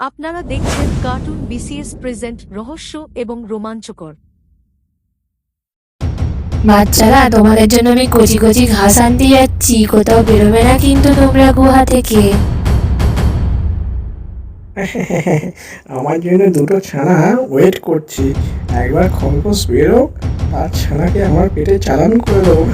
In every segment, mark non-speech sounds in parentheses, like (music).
আপনারা দেখছেন cartoon BCS present রহস্য এবং রোমাঞ্চকর। বাচ্চারা তোমাদের জন্য আমি কচি কচি ঘাস আনতে যাচ্ছি। কোথাও বেরোবে না কিন্তু তোমরা গুহা থেকে। আমার জন্য দুটো ছানা ওয়েট করছি। একবার খরগোশ বেরোক তার ছানাকে আমার পেটে চালান করে দেবো।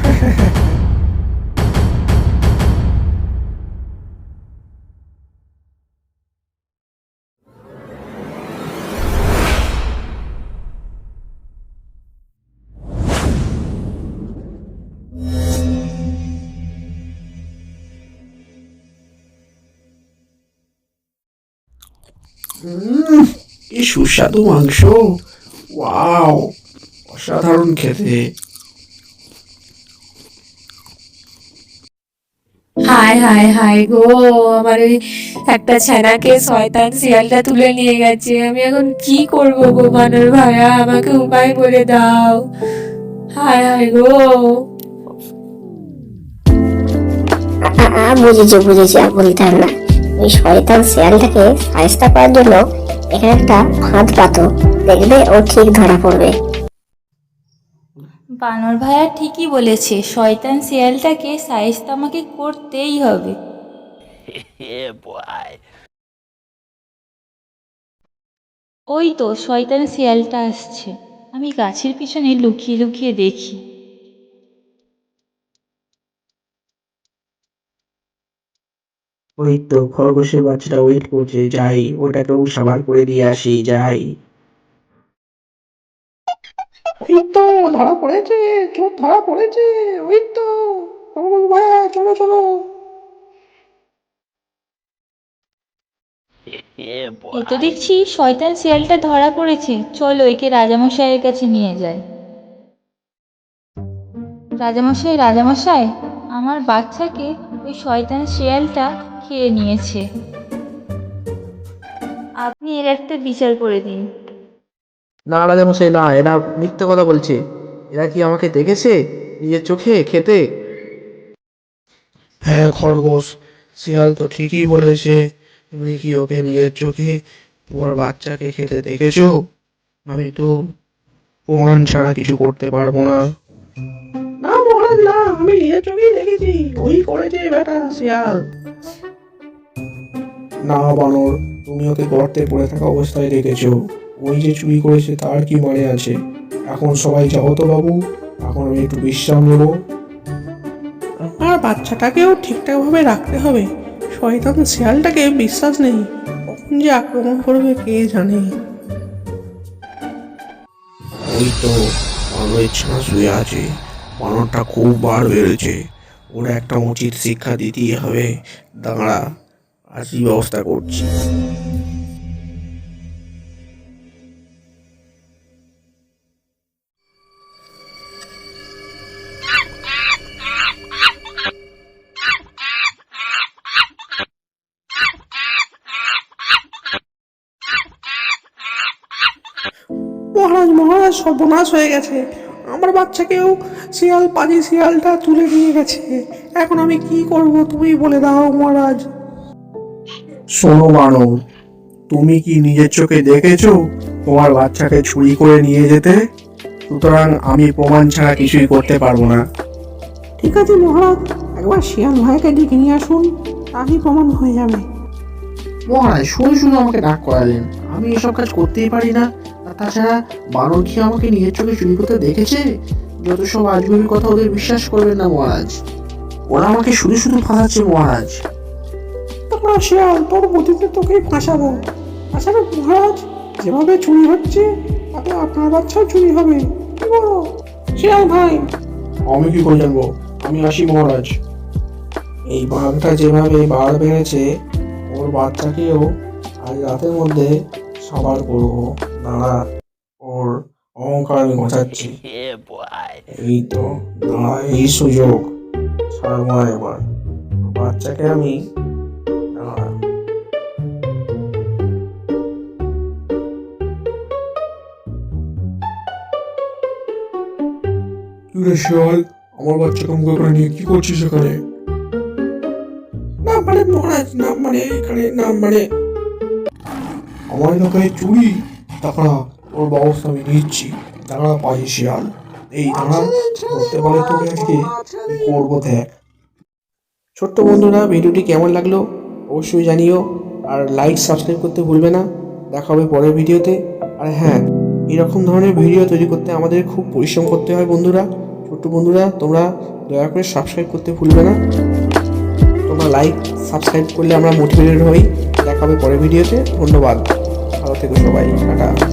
কি সুস্বাদু মাংস। ওয়াও অসাধারণ খেতে। হায় হায় হায় গো আমার ওই একটা ছানাকে শয়তান শিয়ালটা তুলে নিয়ে গেছে। আমি এখন কি করব গো বানর ভাইয়া আমাকে উপায় বলে দাও। হায় হায় গো। আ- বুঝেছি বুঝেছি আর বলতে না। ওই শয়তান শেয়ালটাকে সাহায্য করার জন্য এখানে একটা ফাঁদ পাতো। দেখবে ও ঠিক ধরা পড়বে। বানর ভাইয়া ঠিকই বলেছে শয়তান শিয়ালটাকে সাইজটা আমাকে করতেই হবে। (laughs) ওই তো শয়তান শিয়ালটা আসছে। আমি গাছের পিছনে লুকিয়ে লুকিয়ে দেখি। ওই তো খরগোশের বাচ্চাটা ওয়েট করছে যাই। ওটাকেও সাবার করে দিয়ে আসি যাই। ওই তো ধরা পড়েছে চোর ধরা পড়েছে ওই তো। খরগোশ ভাইয়া চলো চলো। এ তো দেখছি শয়তান শিয়ালটা ধরা পড়েছে। চলো একে রাজামশাইয়ের কাছে নিয়ে যাই। রাজামশাই রাজামশাই আমার বাচ্চাকে ওই শয়তান শিয়ালটা খেয়ে নিয়েছে। আপনি এর একটা বিচার করে দিন। না রাজামশাই না এরা মিথ্যে কথা বলছে। এরা কি আমাকে দেখেছে? নিজের চোখে খেতে? হ্যাঁ খরগোশ শিয়াল তো ঠিকই বলেছে। তুমি কি ওকে নিজের চোখে তোমার বাচ্চাকে খেতে দেখেছ? আমি তো প্রমাণ ছাড়া কিছু করতে পারব না। আমি নিজের চোখেই দেখেছি। ওই করেছে বেটা শিয়াল। না বানর তুমি ওকে গর্তে পড়ে থাকা অবস্থায় দেখেছ। ওই যে চুরি করেছে তার কি মানে আছে? এখন সবাই যাও তো বাবু এখন আমি একটু বিশ্রাম নেব। আর বাচ্চাটাকেও ঠিকঠাকভাবে রাখতে হবে। শয়তান শিয়ালটাকে বিশ্বাস নেই। কখন যে আক্রমণ করবে কে জানে। ওই তো বানরের ছানা শুয়ে আছে। বানরটা খুব বার বেড়েছে। ওরা একটা উচিত শিক্ষা দিতেই হবে। দাঁড়া আসি ব্যবস্থা করছি? মহারাজ মহারাজ, সর্বনাশ হয়ে গেছে। আমার বাচ্চাকেও শিয়াল পাজি শিয়ালটা তুলে নিয়ে গেছে। এখন আমি কি করব তুমি বলে দাও মহারাজ। শোনো বানর তুমি কি নিজের চোখে দেখেছ তোমার বাচ্চাকে চুরি করে নিয়ে যেতে? সুতরাং আমি প্রমাণ ছাড়া কিছুই করতে পারব না। ঠিক আছে মহারাজ একবার শিয়াল ভাইকে ডেকে নিয়ে আসুন তাহলেই প্রমাণ হয়ে যাবে। মহারাজ শুনে শুনে আমাকে ডাক করালেন। আমি এসব কাজ করতেই পারি না। আর তাছাড়া বানর কি আমাকে নিজের চোখে চুরি করতে দেখেছে? যত সব আজগুবি কথা ওদের বিশ্বাস করবেন না মহারাজ। ওরা আমাকে শুধু শুধু ফাঁসাচ্ছে মহারাজ। তোমরা শিয়াল তোর বুদ্ধিতে তোকেই ফাঁসাবো। তাছাড়া মহারাজ? যেভাবে চুরি হচ্ছে তাতে আপনার বাচ্চাও চুরি হবে। কি বলো? শিয়াল ভাই! আমি কি করে জানব? আমি আসি মহারাজ। এই বাঘটা যেভাবে বার বেড়েছে ওর বাচ্চাকেও আজ রাতের মধ্যে সাবার করব। দাঁড়া। অহংকার আমি ঘটাচ্ছি এই তো এই সুযোগ। ছাড়বো এবার। বাচ্চাকে আমি কিরে শিয়াল আমার বাচ্চাকে মুখে করে নিয়ে কি করছিস এখানে? না মানে মহারাজ না মানে এখানে না মানে আমার এলাকায় চুরি দাঁড়া ওর ব্যবস্থা আমি নিচ্ছি। দাঁড়া পাজি শিয়াল। এই দাঁড়া করতে পারে তোকে আজকে করব দেখ। ছোট্ট বন্ধুরা, ভিডিওটি কেমন লাগল অবশ্যই জানিও। আর লাইক সাবস্ক্রাইব করতে ভুলবে না। দেখা হবে পরের ভিডিওতে। আর হ্যাঁ এরকম ধরনের ভিডিও তৈরি করতে আমাদের খুব পরিশ্রম করতে হয় বন্ধুরা। ছোট্ট বন্ধুরা, তোমরা দয়া করে সাবস্ক্রাইব করতে ভুলবে না। তোমরা লাইক সাবস্ক্রাইব করলে আমরা মোটিভেটেড হই। দেখা হবে পরের ভিডিওতে। ধন্যবাদ। ভালো থেকো সবাই। টাটা।